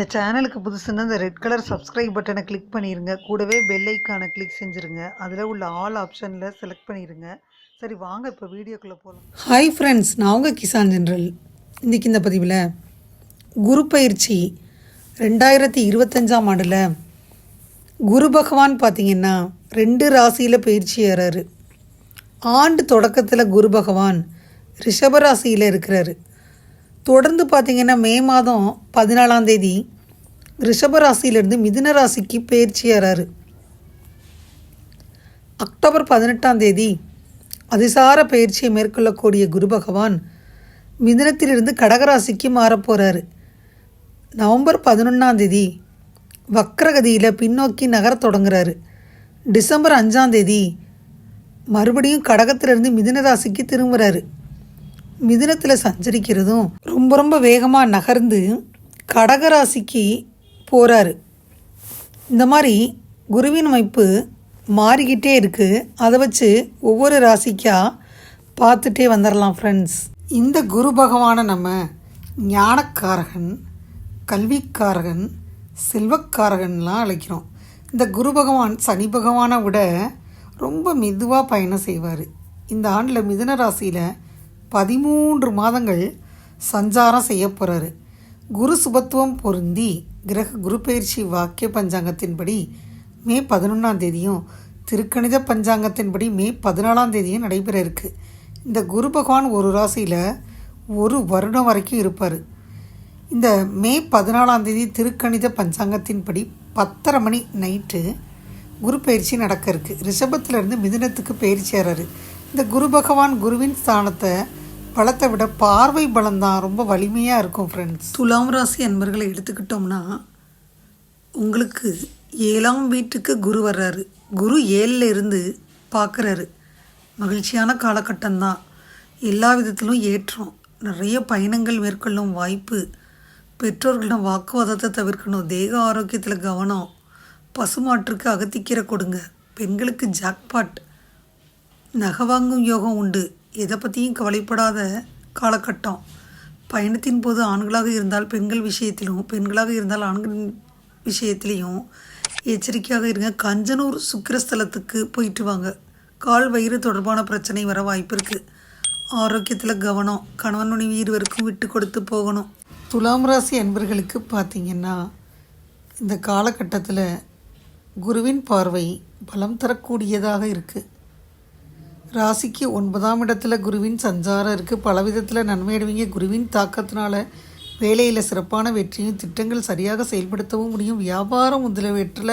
இந்த சேனலுக்கு புதுசுன்னா இந்த ரெட் கலர் சப்ஸ்கிரைப் பட்டனை கிளிக் பண்ணிடுங்க கூடவே பெல் ஐக்கானை கிளிக் செஞ்சுருங்க. அதில் உள்ள ஆல் ஆப்ஷனில் செலக்ட் பண்ணிடுங்க சரி வாங்க இப்போ வீடியோக்குள்ளே போகலாம் ஹாய் ஃப்ரெண்ட்ஸ் நான் உங்கள் கிசான் ஜென்ரல். இன்றைக்கி இந்த பதிவில் குரு பயிற்சி ரெண்டாயிரத்தி இருபத்தஞ்சாம் ஆண்டில் குரு பகவான் பார்த்திங்கன்னா ரெண்டு ராசியில் பயிற்சி ஏறாரு. ஆண்டு தொடக்கத்தில் குரு பகவான் ரிஷபராசியில் இருக்கிறாரு. தொடர்ந்து பார்த்திங்கன்னா மே மாதம் பதினாலாம் தேதி ரிஷப ராசியிலேருந்து மிதுன ராசிக்கு பயிற்சி ஏறாரு. அக்டோபர் பதினெட்டாம் தேதி அதிசார பயிற்சியை மேற்கொள்ளக்கூடிய குரு பகவான் மிதுனத்திலிருந்து கடகராசிக்கு மாறப்போகிறாரு நவம்பர் பதினொன்றாம் தேதி வக்ரகதியில் பின்னோக்கி நகரத் தொடங்குறாரு. டிசம்பர் அஞ்சாம் தேதி மறுபடியும் கடகத்திலிருந்து மிதுன ராசிக்கு திரும்புகிறாரு மிதுனத்தில் சஞ்சரிக்கிறதும் ரொம்ப ரொம்ப வேகமாக நகர்ந்து கடகராசிக்கு போகிறாரு இந்த மாதிரி குருவின் அமைப்பு மாறிக்கிட்டே இருக்குது அதை வச்சு ஒவ்வொரு ராசிக்காக பார்த்துட்டே வந்துடலாம் ஃப்ரெண்ட்ஸ் இந்த குரு பகவானை நம்ம ஞானக்காரகன் கல்விக்காரகன் செல்வக்காரகன்லாம் அழைக்கிறோம். இந்த குரு பகவான் சனி பகவானை விட ரொம்ப மெதுவாக பயணம் செய்வார். இந்த ஆண்டில் மிதுன ராசியில் பதிமூன்று மாதங்கள் சஞ்சாரம் செய்ய போகிறாரு குரு சுபத்துவம் பொருந்தி கிரக குரு பயிற்சி வாக்கிய பஞ்சாங்கத்தின்படி மே பதினொன்றாம் தேதியும் திருக்கணித பஞ்சாங்கத்தின்படி மே பதினாலாம் தேதியும் நடைபெற இருக்கு. இந்த குரு பகவான் ஒரு ராசியில் ஒரு வருடம் வரைக்கும் இருப்பார். இந்த மே பதினாலாம் தேதி திருக்கணித பஞ்சாங்கத்தின்படி பத்தரை மணி நைட்டு குரு பயிற்சி நடக்க இருக்குது ரிஷபத்திலிருந்து மிதுனத்துக்கு பயிற்சி ஏறாரு. இந்த குரு பகவான் குருவின் ஸ்தானத்தை பலத்தை விட பார்வை பலம் தான் ரொம்ப வலிமையாக இருக்கும் ஃப்ரெண்ட்ஸ் துலாம் ராசி அன்பர்களை எடுத்துக்கிட்டோம்னா உங்களுக்கு ஏழாம் வீட்டுக்கு குரு வர்றாரு. குரு ஏழில் இருந்து பார்க்குறாரு மகிழ்ச்சியான காலகட்டம்தான். எல்லா விதத்திலும் ஏற்றம். நிறைய பயணங்கள் மேற்கொள்ளும் வாய்ப்பு. பெற்றோர்களிடம் வாக்குவாதத்தை தவிர்க்கணும். தேக ஆரோக்கியத்தில் கவனம். பசுமாற்றுக்கு அகத்திக்கீரை கொடுங்க. பெண்களுக்கு ஜாக்பாட் நகை வாங்கும் யோகம் உண்டு. எதை பற்றியும் கவலைப்படாத காலகட்டம். பயணத்தின் போது ஆண்களாக இருந்தால் பெண்கள் விஷயத்திலும் பெண்களாக இருந்தால் ஆண்கள் விஷயத்திலையும் எச்சரிக்கையாக இருங்க. கஞ்சனூர் சுக்கிரஸ்தலத்துக்கு போயிட்டு வாங்க. கால் வயிறு தொடர்பான பிரச்சனை வர வாய்ப்பு இருக்குது ஆரோக்கியத்தில் கவனம். கணவன் மனைவி இருவருக்கும் விட்டு கொடுத்து போகணும். துலாம் ராசி அன்பர்களுக்கு பார்த்திங்கன்னா இந்த காலகட்டத்தில் குருவின் பார்வை பலம் தரக்கூடியதாக இருக்குது ராசிக்கு ஒன்பதாம் இடத்துல குருவின் சஞ்சாரம் இருக்குது பல விதத்தில் நன்மை அடைவீங்க குருவின் தாக்கத்தினால வேலையில் சிறப்பான வெற்றியும் திட்டங்கள் சரியாக செயல்படுத்தவும் முடியும். வியாபாரம் முதலீட்டில்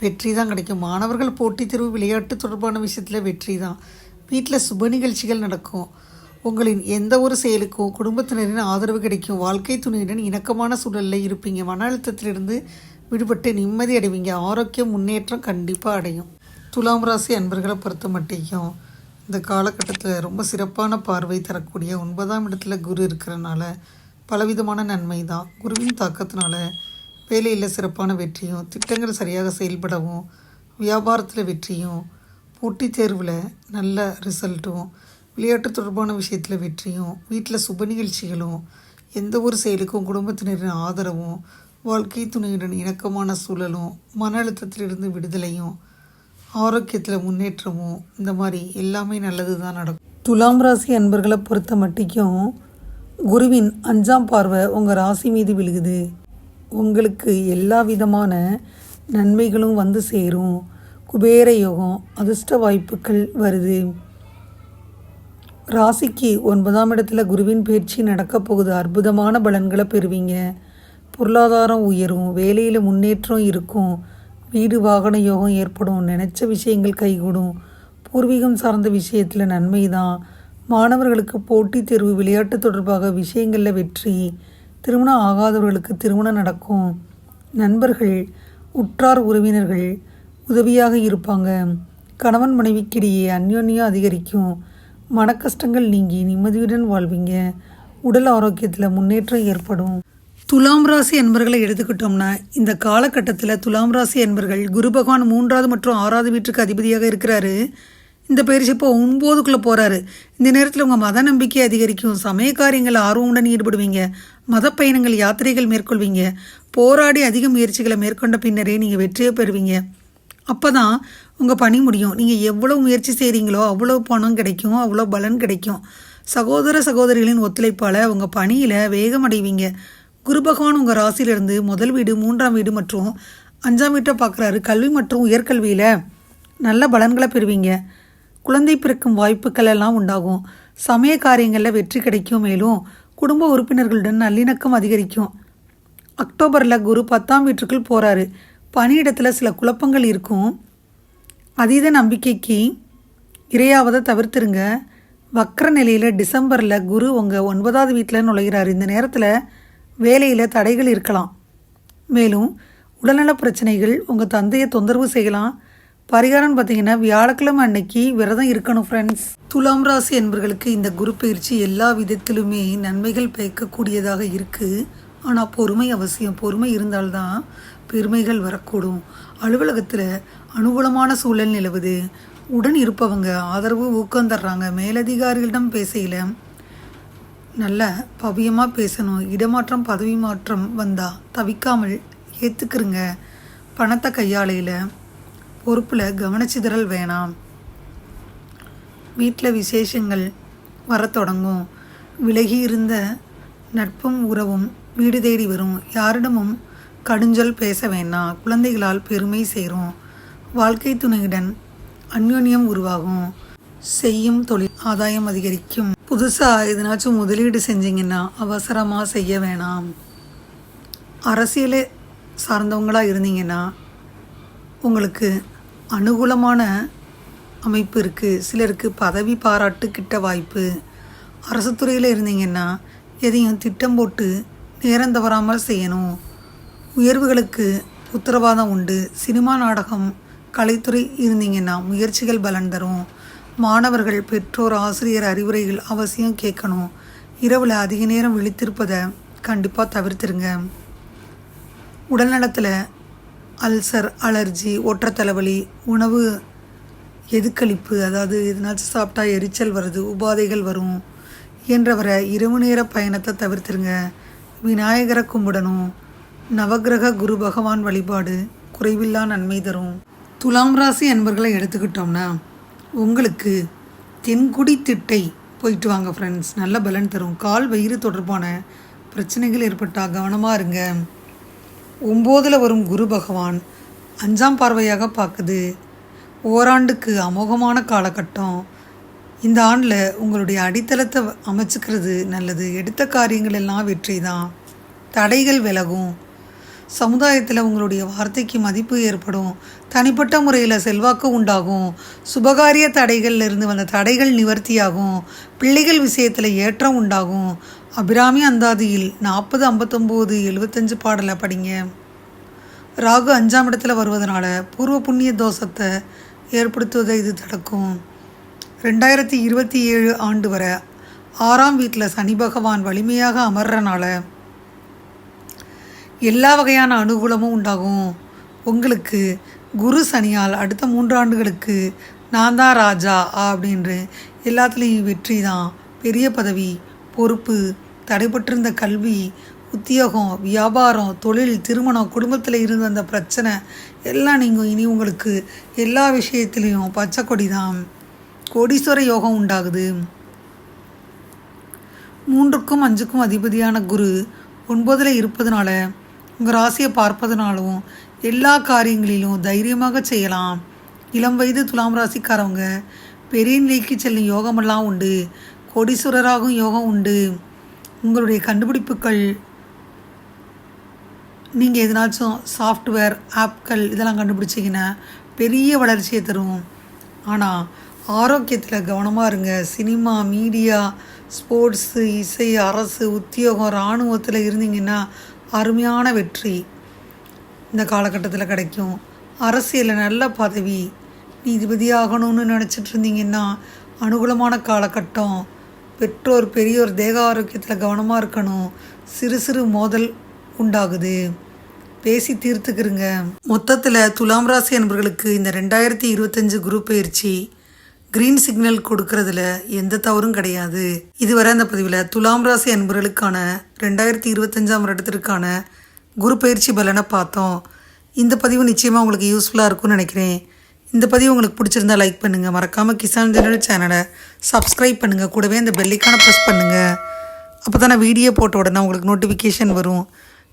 வெற்றி தான் கிடைக்கும். மாணவர்கள் போட்டித் தேர்வு விளையாட்டு தொடர்பான விஷயத்தில் வெற்றி தான் வீட்டில் சுப நிகழ்ச்சிகள் நடக்கும். உங்களின் எந்த ஒரு செயலுக்கும் குடும்பத்தினரின் ஆதரவு கிடைக்கும். வாழ்க்கை துணையுடன் இணக்கமான சூழலில் இருப்பீங்க. மன அழுத்தத்திலிருந்து விடுபட்டு நிம்மதி அடைவீங்க. ஆரோக்கியம் முன்னேற்றம் கண்டிப்பாக அடையும். துலாம் ராசி அன்பர்களை பொறுத்த மட்டும் இந்த காலகட்டத்தில் ரொம்ப சிறப்பான பார்வை தரக்கூடிய ஒன்பதாம் இடத்துல குரு இருக்கிறனால பலவிதமான நன்மை தான் குருவின் தாக்கத்தினால வேலையில் சிறப்பான வெற்றியும் திட்டங்கள் சரியாக செயல்படவும் வியாபாரத்தில் வெற்றியும் போட்டித் தேர்வில் நல்ல ரிசல்ட்டும் விளையாட்டு தொடர்பான விஷயத்தில் வெற்றியும் வீட்டில் சுப நிகழ்ச்சிகளும் எந்த ஒரு செயலுக்கும் குடும்பத்தினரின் ஆதரவும் வாழ்க்கை துணையுடன் இணக்கமான சூழலும் மன அழுத்தத்திலிருந்து விடுதலையும் ஆரோக்கியத்தில் முன்னேற்றமும் இந்த மாதிரி எல்லாமே நல்லது தான் நடக்கும். துலாம் ராசி அன்பர்களை பொறுத்த மட்டிக்கும் குருவின் அஞ்சாம் பார்வை உங்கள் ராசி மீது விழுகுது. உங்களுக்கு எல்லா விதமான நன்மைகளும் வந்து சேரும். குபேர யோகம் அதிர்ஷ்ட வாய்ப்புகள் வருது. ராசிக்கு ஒன்பதாம் இடத்துல குருவின் பயிற்சி நடக்கப் போகுது. அற்புதமான பலன்களை பெறுவீங்க. பொருளாதாரம் உயரும் வேலையில் முன்னேற்றம் இருக்கும். வீடு வாகன யோகம் ஏற்படும். நினச்ச விஷயங்கள் கைகூடும். பூர்வீகம் சார்ந்த விஷயத்தில் நன்மை தான் மாணவர்களுக்கு போட்டித் தேர்வு விளையாட்டு தொடர்பாக விஷயங்களில் வெற்றி. திருமணம் ஆகாதவர்களுக்கு திருமணம் நடக்கும். நண்பர்கள் உற்றார் உறவினர்கள் உதவியாக இருப்பாங்க. கணவன் மனைவிக்கிடையே அந்யோன்யம் அதிகரிக்கும். மனக்கஷ்டங்கள் நீங்கி நிம்மதியுடன் வாழ்வீங்க. உடல் ஆரோக்கியத்தில் முன்னேற்றம் ஏற்படும். துலாம் ராசி என்பர்களை எடுத்துக்கிட்டோம்னா இந்த காலகட்டத்தில் துலாம் ராசி என்பர்கள் குரு பகவான் மூன்றாவது மற்றும் ஆறாவது வீட்டுக்கு அதிபதியாக இருக்கிறாரு. இந்த பயிற்சி இப்போ ஒன்பதுக்குள்ளே போகிறாரு இந்த நேரத்தில் உங்கள் மத நம்பிக்கை அதிகரிக்கும் சமய காரியங்கள் ஆர்வமுடன் ஈடுபடுவீங்க மத பயணங்கள் யாத்திரைகள் மேற்கொள்வீங்க போராடி அதிக முயற்சிகளை மேற்கொண்ட பின்னரே நீங்கள் வெற்றியை பெறுவீங்க. அப்போ தான் உங்கள் பணி முடியும். நீங்கள் எவ்வளோ முயற்சி செய்கிறீங்களோ அவ்வளோ பணம் கிடைக்கும் அவ்வளோ பலன் கிடைக்கும். சகோதர சகோதரிகளின் ஒத்துழைப்பால் உங்கள் பணியில் வேகம் அடைவீங்க. குரு பகவான் உங்கள் ராசியிலிருந்து முதல் வீடு மூன்றாம் வீடு மற்றும் அஞ்சாம் வீட்டை பார்க்குறாரு. கல்வி மற்றும் உயர்கல்வியில் நல்ல பலன்களை பெறுவீங்க. குழந்தை பிறக்கும் வாய்ப்புகள் எல்லாம் உண்டாகும். சமய காரியங்களில் வெற்றி கிடைக்கும். மேலும் குடும்ப உறுப்பினர்களுடன் நல்லிணக்கம் அதிகரிக்கும். அக்டோபரில் குரு பத்தாம் வீட்டுக்குள் போகிறாரு பணியிடத்தில் சில குழப்பங்கள் இருக்கும். அதீத நம்பிக்கைக்கு இரையாவதை தவிர்த்துருங்க. வக்கர நிலையில் டிசம்பரில் குரு உங்கள் ஒன்பதாவது வீட்டில் நுழைகிறாரு இந்த நேரத்தில் வேலையில் தடைகள் இருக்கலாம். மேலும் உடல்நல பிரச்சனைகள் உங்கள் தந்தையை தொந்தரவு செய்யலாம். பரிகாரம்னு பார்த்தீங்கன்னா வியாழக்கிழமை அன்னைக்கு விரதம் இருக்கணும் ஃப்ரெண்ட்ஸ் துலாம் ராசி என்பவர்களுக்கு இந்த குரு பயிற்சி எல்லா விதத்திலுமே நன்மைகள் பயக்கக்கூடியதாக இருக்குது ஆனால் பொறுமை அவசியம். பொறுமை இருந்தால்தான் பெருமைகள் வரக்கூடும். அலுவலகத்தில் அனுகூலமான சூழல் நிலவுது. உடன் இருப்பவங்க ஆதரவு ஊக்கம் தர்றாங்க மேலதிகாரிகளிடம் பேசையில் நல்ல பவியமாக பேசணும். இடமாற்றம் பதவி மாற்றம் வந்தால் தவிக்காமல் ஏற்றுக்கிறங்க பணத்தை கையாளையில் பொறுப்பில் கவனச்சிதறல் வேணாம். வீட்டில் விசேஷங்கள் வரத் தொடங்கும். விலகி இருந்த நட்பும் உறவும் வீடு தேடி வரும். யாரிடமும் கடுஞ்சொல் பேச வேண்டாம் குழந்தைகளால் பெருமை சேரும். வாழ்க்கை துணையுடன் அந்யோன்யம் உருவாகும். செய்யும் தொழில் ஆதாயம் அதிகரிக்கும். புதுசாக எதனாச்சும் முதலீடு செஞ்சீங்கன்னா அவசரமாக செய்ய வேணாம். அரசியலை சார்ந்தவங்களாக இருந்தீங்கன்னா உங்களுக்கு அனுகூலமான அமைப்பு இருக்குது சிலருக்கு பதவி பாராட்டு கிட்ட வாய்ப்பு. அரசு துறையில் இருந்தீங்கன்னா எதையும் திட்டம் போட்டு நேரம் தவறாமல் செய்யணும். உயர்வுகளுக்கு உத்தரவாதம் உண்டு. சினிமா நாடகம் கலைத்துறை இருந்தீங்கன்னா முயற்சிகள் பலன் தரும். மாணவர்கள் பெற்றோர் ஆசிரியர் அறிவுரைகள் அவசியம் கேட்கணும். இரவில் அதிக நேரம் விழித்திருப்பதை கண்டிப்பாக தவிர்த்துருங்க. உடல்நலத்தில் அல்சர் அலர்ஜி ஒற்றை தலைவலி உணவு எதுக்களிப்பு அதாவது எதுனாச்சும் சாப்பிட்டா எரிச்சல் வருது உபாதைகள் வரும் என்றவரை இரவு நேர பயணத்தை தவிர்த்துருங்க. விநாயகரை கும்பிடணும். நவக்கிரக குரு பகவான் வழிபாடு குறைவில்லா நன்மை தரும். துலாம் ராசி அன்பர்களை எடுத்துக்கிட்டோம்னா உங்களுக்கு தென்குடி திட்டை போயிட்டு வாங்க ஃப்ரெண்ட்ஸ் நல்ல பலன் தரும். கால் வயிறு தொடர்பான பிரச்சனைகள் ஏற்பட்டால் கவனமாக இருங்க. ஒம்போதில் வரும் குரு பகவான் அஞ்சாம் பார்வையாக பார்க்குது. ஓராண்டுக்கு அமோகமான காலகட்டம். இந்த ஆண்டில் உங்களுடைய அடித்தளத்தை அமைச்சுக்கிறது நல்லது. எடுத்த காரியங்கள் எல்லாம் வெற்றி தான் தடைகள் விலகும். சமுதாயத்தில் உங்களுடைய வார்த்தைக்கு மதிப்பு ஏற்படும். தனிப்பட்ட முறையில் செல்வாக்கு உண்டாகும். சுபகாரிய தடைகள்ல இருந்து வந்த தடைகள் நிவர்த்தியாகும். பிள்ளைகள் விஷயத்தில் ஏற்றம் உண்டாகும். அபிராமி அந்தாதியில் நாற்பது ஐம்பத்தொம்போது எழுபத்தஞ்சு பாடலை படிங்க. ராகு அஞ்சாம் இடத்துல வருவதனால பூர்வ புண்ணிய தோஷத்தை ஏற்படுத்துவதை இது தடுக்கும். ரெண்டாயிரத்தி இருபத்தி ஏழு ஆண்டு வரை ஆறாம் வீட்டில் சனி பகவான் வலிமையாக அமர்றனால எல்லா வகையான அனுகூலமும் உண்டாகும். உங்களுக்கு குரு சனியால் அடுத்த மூன்று ஆண்டுகளுக்கு நான் தான் ராஜா அப்படின்று எல்லாத்துலேயும் வெற்றி தான். பெரிய பதவி பொறுப்பு தடைபட்டிருந்த கல்வி உத்தியோகம் வியாபாரம் தொழில் திருமணம் குடும்பத்தில் இருந்த அந்த பிரச்சனை எல்லாம் நீங்கள் இனி உங்களுக்கு எல்லா விஷயத்துலேயும் பச்சை கொடி தான். கோடீஸ்வர யோகம் உண்டாகுது. மூன்றுக்கும் அஞ்சுக்கும் அதிபதியான குரு ஒன்பதில் இருப்பதுனால உங்கள் ராசியை பார்ப்பதனாலும் எல்லா காரியங்களிலும் தைரியமாக செய்யலாம். இளம் வயது துலாம் ராசிக்காரவங்க பெரிய நிலைக்கு செல்லும் யோகமெல்லாம் உண்டு. கோடீஸ்வரராகும் யோகம் உண்டு. உங்களுடைய கண்டுபிடிப்புகள் நீங்கள் எதனாச்சும் சாஃப்ட்வேர் ஆப்கள் இதெல்லாம் கண்டுபிடிச்சிங்கன்னா பெரிய வளர்ச்சியை தரும். ஆனால் ஆரோக்கியத்தில் கவனமாக இருங்க. சினிமா மீடியா ஸ்போர்ட்ஸு இசை அரசு உத்தியோகம் இராணுவத்தில் இருந்தீங்கன்னா அருமையான வெற்றி இந்த காலகட்டத்தில் கிடைக்கும். அரசியலில் நல்ல பதவி நீதிபதி ஆகணும்னு நினச்சிட்டு இருந்தீங்கன்னா அனுகூலமான காலகட்டம் பெற்றோர் பெரியோர் தேக ஆரோக்கியத்தில் கவனமாக இருக்கணும். சிறு சிறு மோதல் உண்டாகுது. பேசி தீர்த்துக்கிறங்க. மொத்தத்தில் துலாம் ராசி என்பவர்களுக்கு இந்த ரெண்டாயிரத்தி இருபத்தஞ்சு குரூப் பயிற்சி கிரீன் சிக்னல் கொடுக்கறதுல எந்த தவறும் கிடையாது. இதுவரை அந்த பதிவில் துலாம் ராசி அன்பர்களுக்கான ரெண்டாயிரத்தி இருபத்தஞ்சாம் வருடத்திற்கான குரு பயிற்சி பலனை பார்த்தோம். இந்த பதிவு நிச்சயமாக உங்களுக்கு யூஸ்ஃபுல்லாக இருக்கும்னு நினைக்கிறேன். இந்த பதிவு உங்களுக்கு பிடிச்சிருந்தா லைக் பண்ணுங்கள் மறக்காமல் கிசான் ஜெனரல் சேனலை சப்ஸ்கிரைப் பண்ணுங்கள் கூடவே அந்த பெல்லிக்கான ப்ரெஸ் பண்ணுங்கள் அப்போ தான் நான் வீடியோ போட்ட உடனே உங்களுக்கு நோட்டிஃபிகேஷன் வரும்.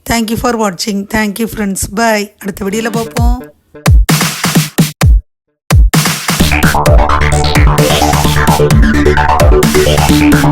தேங்க்யூ ஃபார் வாட்சிங் தேங்க்யூ ஃப்ரெண்ட்ஸ் பை அடுத்த வீடியோவில் பார்ப்போம். ちょっと待ってください。